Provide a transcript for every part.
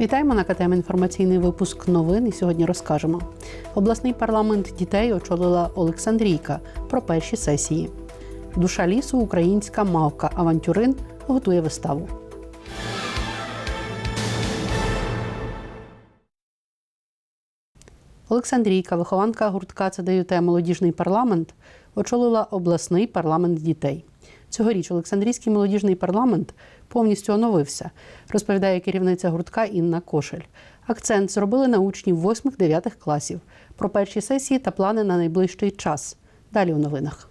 Вітаємо на КТМ інформаційний випуск новин. І сьогодні розкажемо. Обласний парламент дітей очолила Олександрійка про перші сесії. Душа лісу українська мавка авантюрин готує виставу. Олександрійка, вихованка гуртка ЦДЮТ Молодіжний парламент, очолила обласний парламент дітей. Цьогоріч Олександрійський молодіжний парламент повністю оновився, розповідає керівниця гуртка Інна Кошель. Акцент зробили на учнів 8-9 класів про перші сесії та плани на найближчий час. Далі у новинах.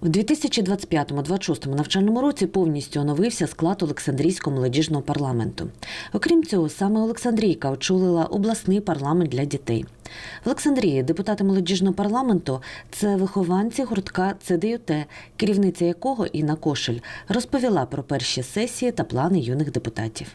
У 2025-26 навчальному році повністю оновився склад Олександрійського молодіжного парламенту. Окрім цього, саме Олександрійка очолила обласний парламент для дітей. В Олександрії депутати молодіжного парламенту це вихованці гуртка ЦДЮТ, керівниця якого Інна Кошель розповіла про перші сесії та плани юних депутатів.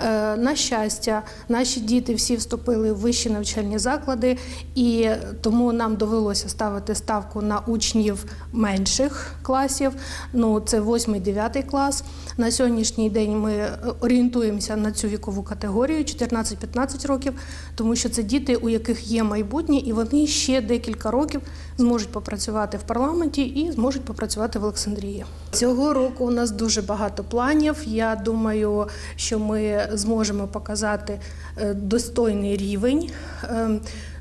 Е, На щастя, наші діти всі вступили в вищі навчальні заклади, і тому нам довелося ставити ставку на учнів менших класів. Ну це 8-9 клас. На сьогоднішній день ми орієнтуємося на цю вікову категорію 14-15 років, тому що це діти, у яких є майбутнє, і вони ще декілька років зможуть попрацювати в парламенті і зможуть попрацювати в Олександрії. Цього року у нас дуже багато планів. Я думаю, що ми зможемо показати е, достойний рівень.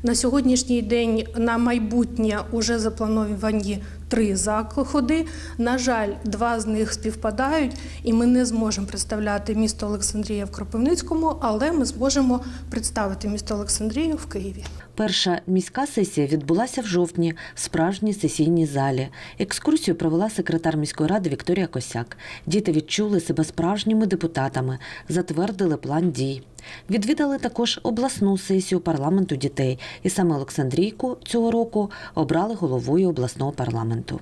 На сьогоднішній день на майбутнє вже заплановані три заходи. На жаль, два з них співпадають, і ми не зможемо представляти місто Олександрія в Кропивницькому, але ми зможемо представити місто Олександрію в Києві. Перша міська сесія відбулася в жовтні в справжній сесійній залі. Екскурсію провела секретар міської ради Вікторія Косяк. Діти відчули себе справжніми депутатами, затвердили план дій. Відвідали також обласну сесію парламенту дітей, і саме Олександрійку цього року обрали головою обласного парламенту.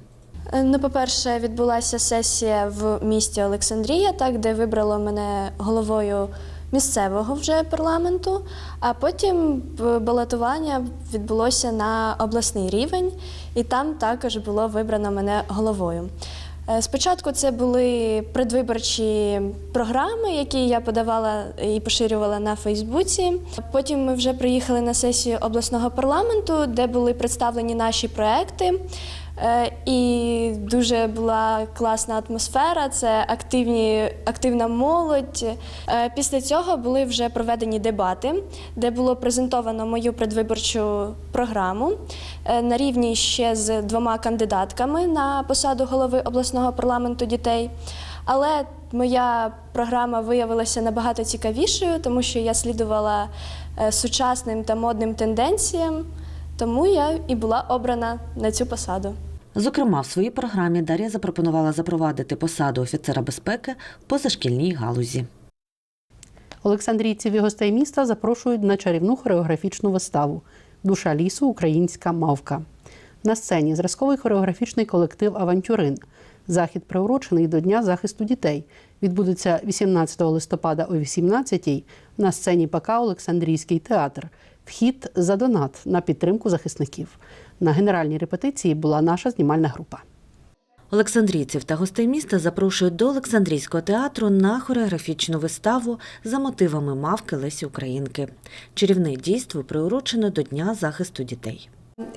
Е, Ну, по-перше, відбулася сесія в місті Олександрія, так, де вибрало мене головою місцевого вже парламенту, а потім балотування відбулося на обласний рівень, і там також було вибрано мене головою. Е, Спочатку це були предвиборчі програми, які я подавала і поширювала на Фейсбуці. Потім ми вже приїхали на сесію обласного парламенту, де були представлені наші проекти. Е, І дуже була класна атмосфера, це активні, активна молодь. Е, Після цього були вже проведені дебати, де було презентовано мою предвиборчу програму е, на рівні ще з двома кандидатками на посаду голови обласного парламенту дітей. Але моя програма виявилася набагато цікавішою, тому що я слідувала сучасним та модним тенденціям, тому я і була обрана на цю посаду. Зокрема, в своїй програмі Дар'я запропонувала запровадити посаду офіцера безпеки в позашкільній галузі. Олександрійців і гостей міста запрошують на чарівну хореографічну виставу Душа лісу українська мавка. На сцені зразковий хореографічний колектив Авантюрин. Захід приурочений до Дня захисту дітей. Відбудеться 18 листопада о 18-й на сцені ПК Олександрійський театр. Вхід за донат на підтримку захисників. На генеральній репетиції була наша знімальна група. Олександрійців та гостей міста запрошують до Олександрійського театру на хореографічну виставу за мотивами мавки Лесі Українки. Чарівне дійство приурочено до Дня захисту дітей.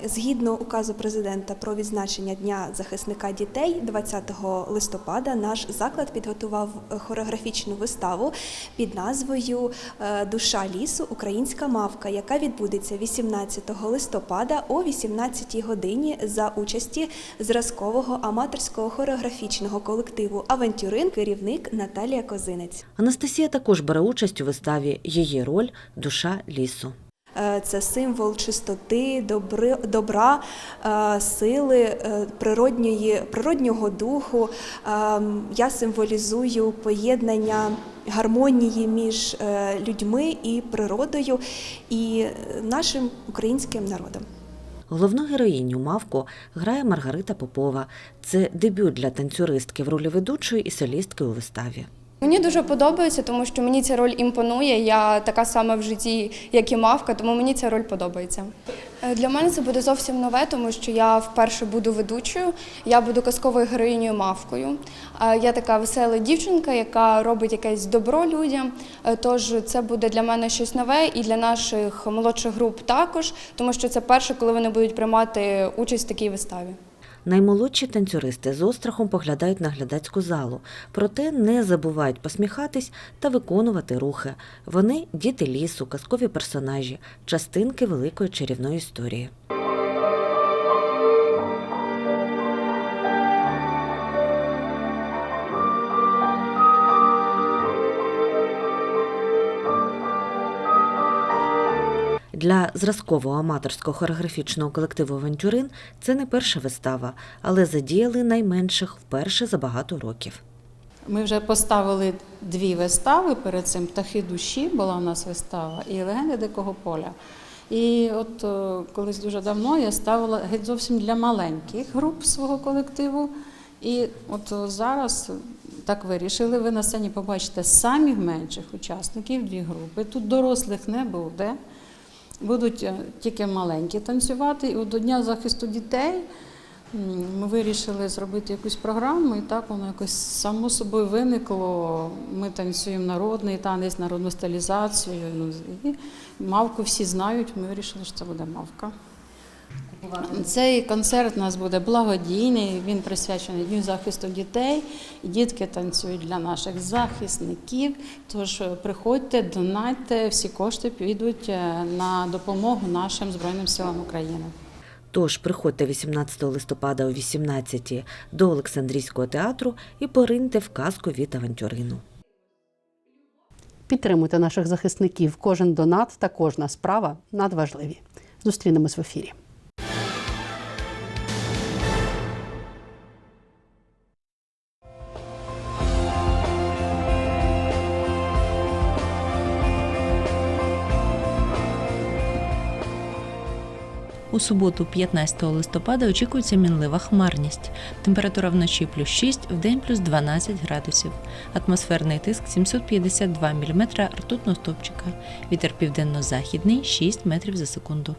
Згідно указу президента про відзначення Дня захисника дітей 20 листопада наш заклад підготував хореографічну виставу під назвою е, Душа лісу Українська мавка, яка відбудеться 18 листопада о 18 годині за участі зразкового аматорського хореографічного колективу Авантюрин, керівник Наталія Козинець. Анастасія також бере участь у виставі. Її роль душа лісу. Е, Це символ чистоти, добри, добра, е, сили, е, природньої, природнього духу. Я символізую поєднання гармонії між людьми і природою і нашим українським народом. Головну героїню мавку грає Маргарита Попова. Це дебют для танцюристки в ролі ведучої і солістки у виставі. Мені дуже подобається, тому що мені ця роль імпонує. Я така сама в житті, як і мавка, тому мені ця роль подобається. Е, Для мене це буде зовсім нове, тому що я вперше буду ведучою. Я буду казковою героїнею мавкою. А Я така весела дівчинка, яка робить якесь добро людям. Е, Тож це буде для мене щось нове і для наших молодших груп також, тому що це перше, коли вони будуть приймати участь в такій виставі. Наймолодші танцюристи з острахом поглядають на глядацьку залу, проте не забувають посміхатись та виконувати рухи. Вони діти лісу, казкові персонажі, частинки великої чарівної історії. Для зразкового аматорського хореографічного колективу Авантюрин це не перша вистава, але задіяли найменших вперше за багато років. Ми вже поставили дві вистави перед цим птахи душі була у нас вистава і легенди дикого поля. І от е, колись дуже давно я ставила геть зовсім для маленьких груп свого колективу. І от е, зараз так вирішили. Ви на сцені побачите самих менших учасників, дві групи. Тут дорослих не буде. Будуть е, тільки маленькі танцювати. І от до Дня захисту дітей ми вирішили зробити якусь програму, і так воно якось само собою виникло. Ми танцюємо народний танець, народну стилізацію. Ну, і мавку всі знають. Ми вирішили, що це буде мавка. Цей концерт у нас буде благодійний, він присвячений Дню захисту дітей. Дітки танцюють для наших захисників. Тож е, приходьте, донайте, всі кошти підуть е, на допомогу нашим Збройним силам України. Тож приходьте 18 листопада о 18 до Олександрійського театру і пориньте в казку від авантюрину. Підтримуйте наших захисників. Кожен донат та кожна справа надважливі. Зустрінемось в ефірі. У суботу, 15 листопада, очікується мінлива хмарність. Температура вночі плюс 6, вдень плюс 12 градусів. Атмосферний тиск 752 мм ртутного стопчика. Вітер південно-західний 6 метрів за секунду.